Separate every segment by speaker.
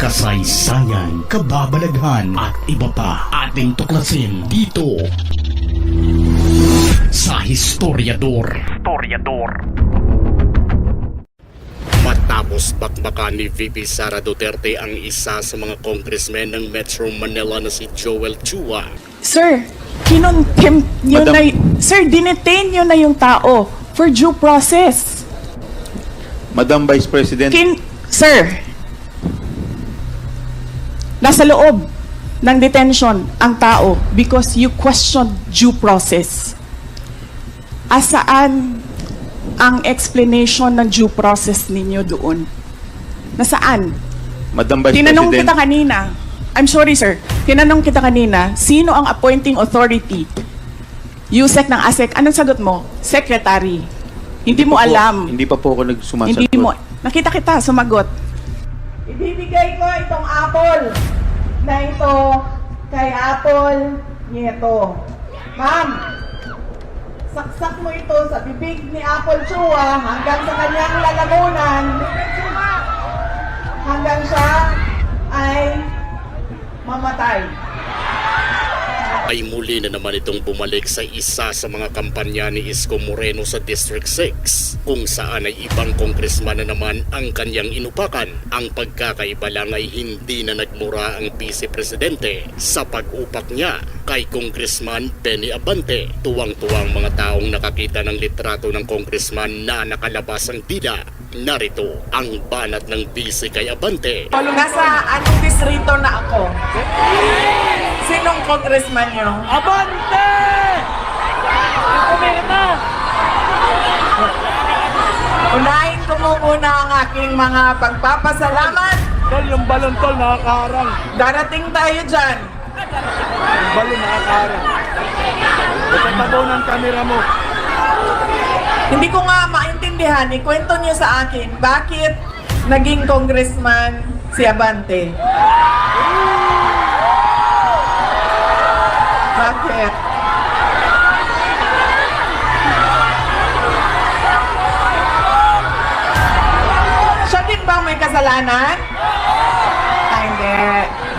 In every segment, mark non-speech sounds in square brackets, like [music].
Speaker 1: kasaysayan, kababalaghan at iba pa ating tuklasin dito sa Historiador. Historiador. Matapos bakbakan ni VP Sara Duterte ang isa sa mga congressmen ng Metro Manila na si Joel Chua
Speaker 2: Sir, kinontempt nyo
Speaker 3: Madam-
Speaker 2: na, y- sir, dinetain nyo na yung tao for due process.
Speaker 3: Madam Vice President,
Speaker 2: Kin, sir, nasa loob ng detention ang tao because you questioned due process. Asaan ang explanation ng due process ninyo doon? Nasaan?
Speaker 3: Madam Vice
Speaker 2: Tinanong
Speaker 3: President,
Speaker 2: kita kanina. I'm sorry, sir. Tinanong kita kanina, sino ang appointing authority? USEC ng ASEC. Anong sagot mo? Secretary. Hindi mo
Speaker 3: po-
Speaker 2: alam.
Speaker 3: Hindi pa po ako nagsumasagot.
Speaker 2: Hindi mo. Nakita kita, sumagot. Ibibigay ko itong apple na ito kay Apple Nieto. Ma'am, saksak mo ito sa bibig ni Apple Chua hanggang sa kanyang lalamunan hanggang siya ay mamatay.
Speaker 1: Ay muli na naman itong bumalik sa isa sa mga kampanya ni Isko Moreno sa District 6 kung saan ay ibang kongresman na naman ang kanyang inupakan. Ang pagkakaiba lang ay hindi na nagmura ang Vice Presidente sa pag-upak niya kay Congressman Benny Abante. Tuwang-tuwang mga taong nakakita ng litrato ng congressman na nakalabas ang dida. Narito ang banat ng Vice kay Abante.
Speaker 2: Nasa anong distrito na ako? Sinong congressman nyo?
Speaker 4: Abante! Pumirma!
Speaker 2: Unahin ko mo muna ang aking mga pagpapasalamat.
Speaker 4: Tol, yung balon tol, nakakaarang.
Speaker 2: Darating tayo dyan.
Speaker 4: Yung balon nakakaarang. Ito tabaw ng kamera mo.
Speaker 2: Hindi ko nga maintindihan, ikwento niyo sa akin, bakit naging congressman si Abante? Bakit? Siya din ba may kasalanan? Ah, hindi.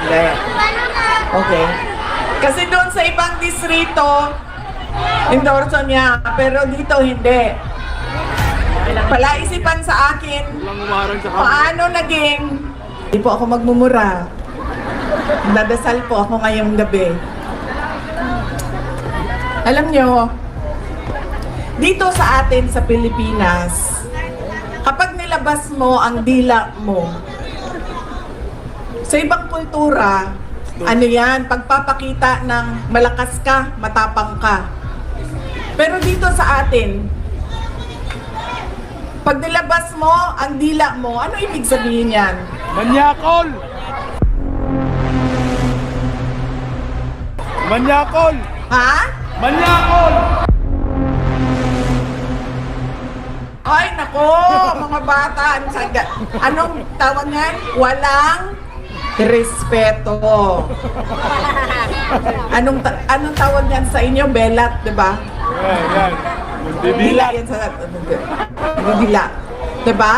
Speaker 2: Hindi. Okay. Kasi doon sa ibang distrito, endorso niya, pero dito hindi. Palaisipan sa akin, paano naging... Hindi po ako magmumura. Nadasal po ako ngayong gabi. Alam nyo, dito sa atin sa Pilipinas, kapag nilabas mo ang dila mo, sa ibang kultura, ano yan, pagpapakita ng malakas ka, matapang ka. Pero dito sa atin, pag nilabas mo ang dila mo, ano ibig sabihin yan?
Speaker 4: Manyakol! Manyakol!
Speaker 2: Ha?
Speaker 4: Manyakol!
Speaker 2: Ay, nako, mga bata. Anong tawag yan? Walang respeto. Anong anong tawag yan sa inyo? Belat, 'di ba?
Speaker 4: Yan, yan. Magdidilat.
Speaker 2: yan sa Dila. 'Di ba?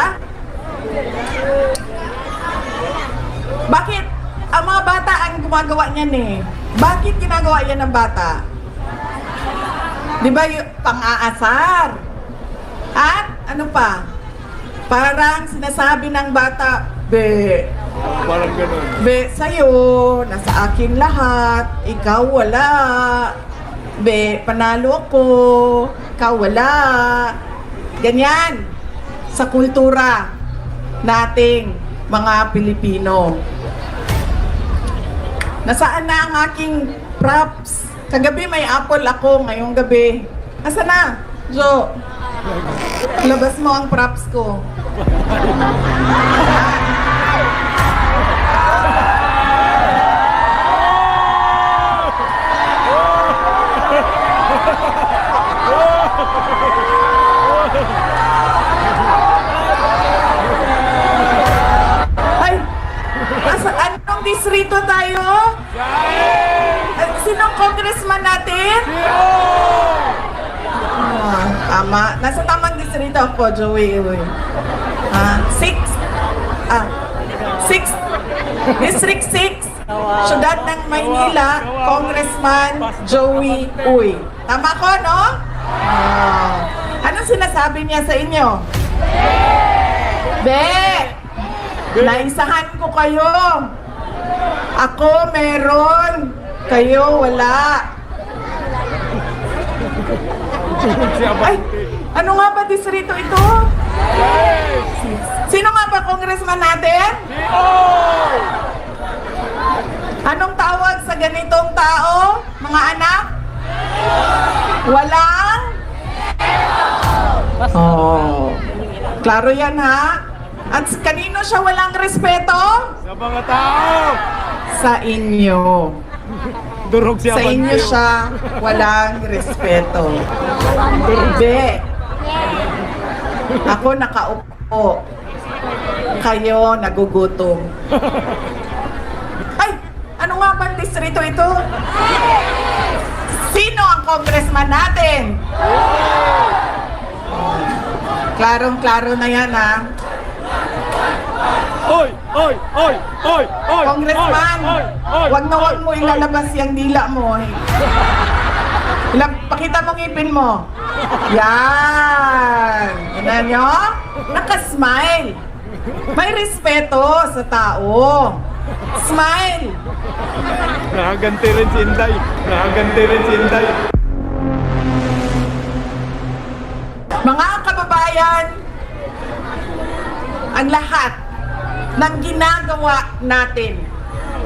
Speaker 2: Bakit ang mga bata ang gumagawa niyan eh? Bakit ginagawa yan ng bata? Di ba yung pang-aasar? At ano pa? Parang sinasabi ng bata, Be,
Speaker 4: Parang ganun.
Speaker 2: Be, sa'yo, nasa akin lahat, ikaw wala. Be, panalo ako, ikaw wala. Ganyan, sa kultura nating mga Pilipino. Nasaan na ang aking props? Kagabi may apple ako, ngayong gabi. Asa na? Jo, labas mo ang props ko. Ako, Joey. Ah, six. Ah, six. District 6, Syudad ng Maynila, Congressman Joey Uy. Tama ko, no? Ah. Anong sinasabi niya sa inyo? Be! Naisahan ko kayo. Ako meron. Kayo wala. [laughs] Ay. Ano nga ba distrito ito? Sino nga ba congressman natin? Anong tawag sa ganitong tao, mga anak? Walang? Oh. Klaro yan ha? At kanino siya walang respeto?
Speaker 4: Sa mga tao.
Speaker 2: Sa inyo.
Speaker 4: Durog si
Speaker 2: Sa inyo siya walang respeto. Hindi. Ako nakaupo. Kayo nagugutom. Ay! Ano nga ba distrito ito? Sino ang congressman natin? Klarong-klaro na yan ha.
Speaker 4: Oy! Oy! Oy! Oy! Oy!
Speaker 2: Congressman,
Speaker 4: Oy! Oy!
Speaker 2: wag na wag mo ilalabas yung dila mo. eh. Pakita mo ngipin mo. Yan. Tignan nyo? Nakasmile. May respeto sa tao. Smile.
Speaker 4: Nakaganti rin si Inday. Nakaganti rin si Inday.
Speaker 2: Mga kababayan, ang lahat ng ginagawa natin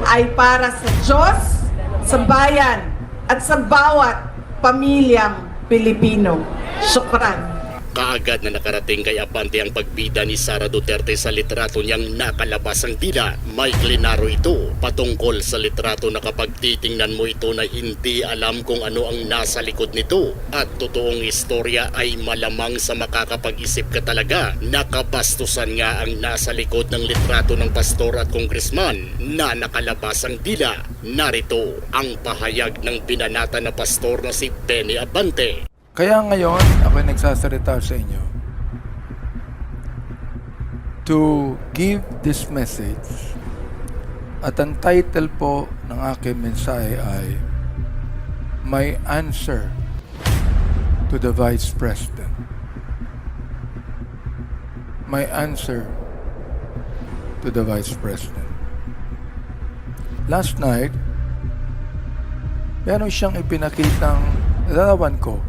Speaker 2: ay para sa Diyos, sa bayan, at sa bawat pamilyang Pilipino. Syukran.
Speaker 1: Kaagad na nakarating kay Abante ang pagbida ni Sara Duterte sa litrato niyang nakalabas ang dila. May klinaro ito patungkol sa litrato na kapag titingnan mo ito na hindi alam kung ano ang nasa likod nito. At totoong istorya ay malamang sa makakapag-isip ka talaga. Nakabastusan nga ang nasa likod ng litrato ng pastor at kongresman na nakalabas ang dila. Narito ang pahayag ng binanata na pastor na si Benny Abante.
Speaker 5: Kaya ngayon, ako nagsasalita sa inyo to give this message at ang title po ng aking mensahe ay My Answer to the Vice President. My answer to the Vice President. Last night, meron siyang ipinakitang larawan ko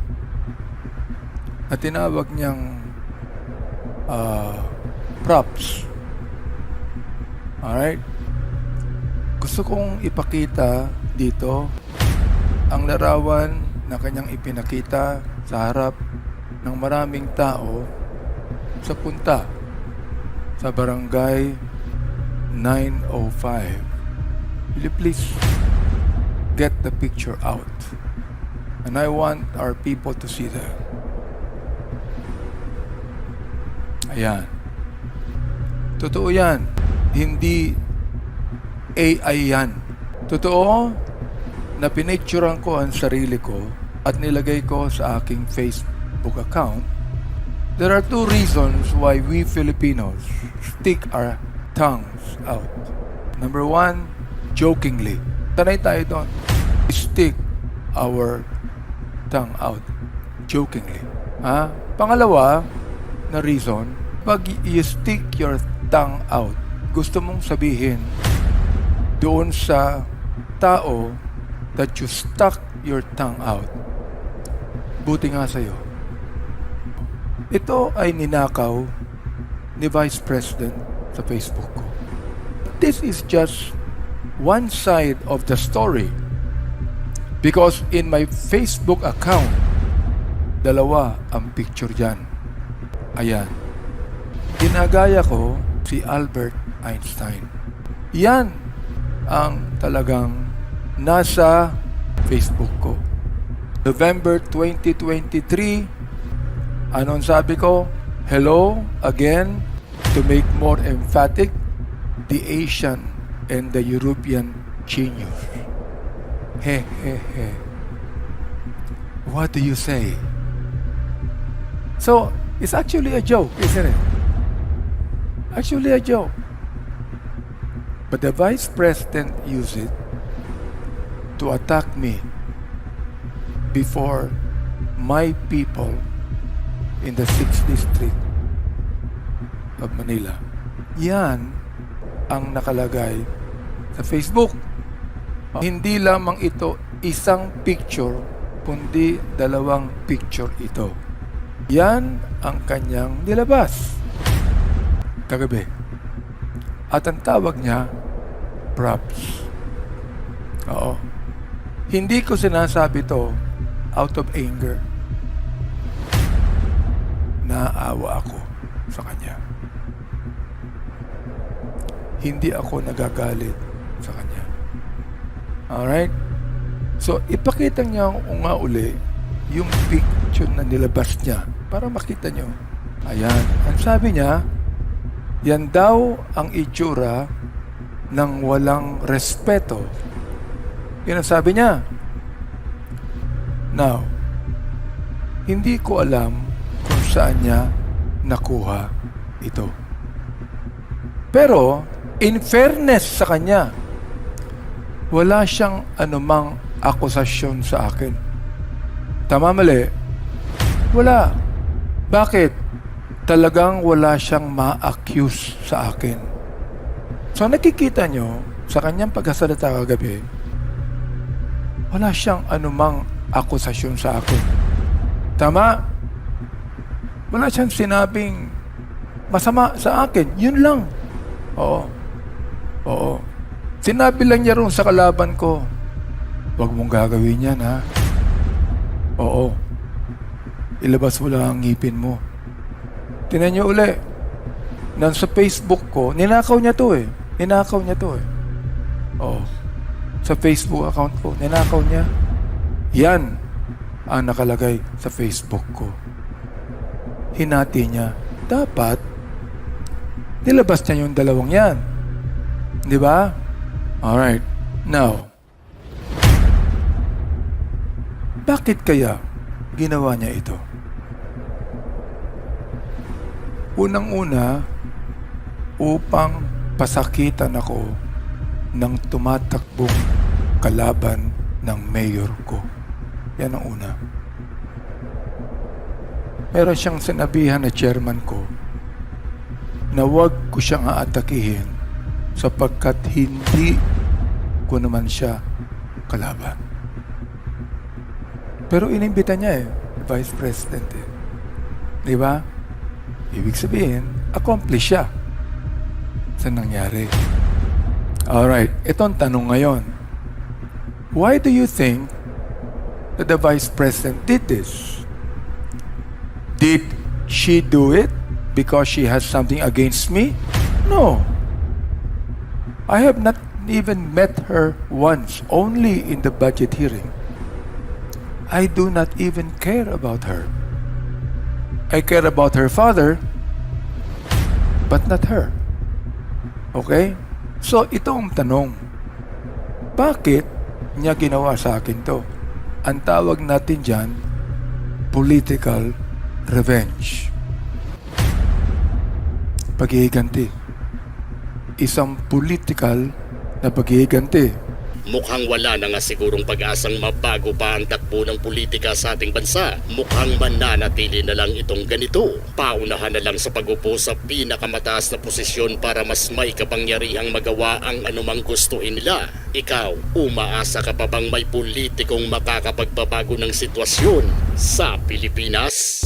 Speaker 5: na tinawag niyang ah, props. Alright? Gusto kong ipakita dito ang larawan na kanyang ipinakita sa harap ng maraming tao sa punta sa barangay 905. Will you please get the picture out? And I want our people to see that. Ayan. Totoo yan. Hindi AI yan. Totoo na pinicturean ko ang sarili ko at nilagay ko sa aking Facebook account. There are two reasons why we Filipinos stick our tongues out. Number one, jokingly. Tanay tayo doon. Stick our tongue out jokingly. Ha? Pangalawa na reason, pag you stick your tongue out, gusto mong sabihin doon sa tao that you stuck your tongue out. Buti nga sa'yo. Ito ay ninakaw ni Vice President sa Facebook ko. This is just one side of the story. Because in my Facebook account, dalawa ang picture dyan. Ayan. Ginagaya ko si Albert Einstein. Yan ang talagang nasa Facebook ko. November 2023, anong sabi ko? Hello again to make more emphatic the Asian and the European genius. He he he. What do you say? So, it's actually a joke, isn't it? Actually a joke. But the Vice President used it to attack me before my people in the 6th District of Manila. Yan ang nakalagay sa Facebook. Hindi lamang ito isang picture, kundi dalawang picture ito. Yan ang kanyang nilabas. Kagabi. At ang tawag niya, props. Oo. Hindi ko sinasabi to out of anger. Naawa ako sa kanya. Hindi ako nagagalit sa kanya. Alright? So, ipakita niya nga uli yung picture na nilabas niya para makita nyo. Ayan. Ang sabi niya, yan daw ang itsura ng walang respeto. Yan ang sabi niya. Now, hindi ko alam kung saan niya nakuha ito. Pero, in fairness sa kanya, wala siyang anumang akusasyon sa akin. Tama mali? Wala. Bakit? Talagang wala siyang ma-accuse sa akin. So nakikita nyo sa kanyang pagkasalita kagabi, wala siyang anumang akusasyon sa akin. Tama? Wala siyang sinabing masama sa akin. Yun lang. Oo. Oo. Sinabi lang niya ron sa kalaban ko, huwag mong gagawin yan ha. Oo. Ilabas mo lang ang ngipin mo. Tinan niyo uli. Nan sa Facebook ko, ninakaw niya to eh. Ninakaw niya to eh. Oo. Sa Facebook account ko, ninakaw niya. Yan ang nakalagay sa Facebook ko. Hinati niya. Dapat, nilabas niya yung dalawang yan. Di ba? Alright. Now, bakit kaya ginawa niya ito? Unang-una, upang pasakitan ako ng tumatakbong kalaban ng mayor ko. Yan ang una. Meron siyang sinabihan na chairman ko na huwag ko siyang aatakihin sapagkat hindi ko naman siya kalaban. Pero inimbita niya eh, Vice President eh. Di ba? Ibig sabihin, accomplish siya sa nangyari. Alright, ito ang tanong ngayon. Why do you think that the Vice President did this? Did she do it because she has something against me? No. I have not even met her once, only in the budget hearing. I do not even care about her. I care about her father, but not her. Okay? So, ito ang tanong. Bakit niya ginawa sa akin to? Ang tawag natin dyan, political revenge. Paghihiganti. Isang political na paghihiganti.
Speaker 1: Mukhang wala na nga sigurong pag-asang mabago pa ang takbo ng politika sa ating bansa. Mukhang mananatili na lang itong ganito. Paunahan na lang sa pag-upo sa pinakamataas na posisyon para mas may kapangyarihang magawa ang anumang gustuin nila. Ikaw, umaasa ka pa bang may politikong makakapagbabago ng sitwasyon sa Pilipinas?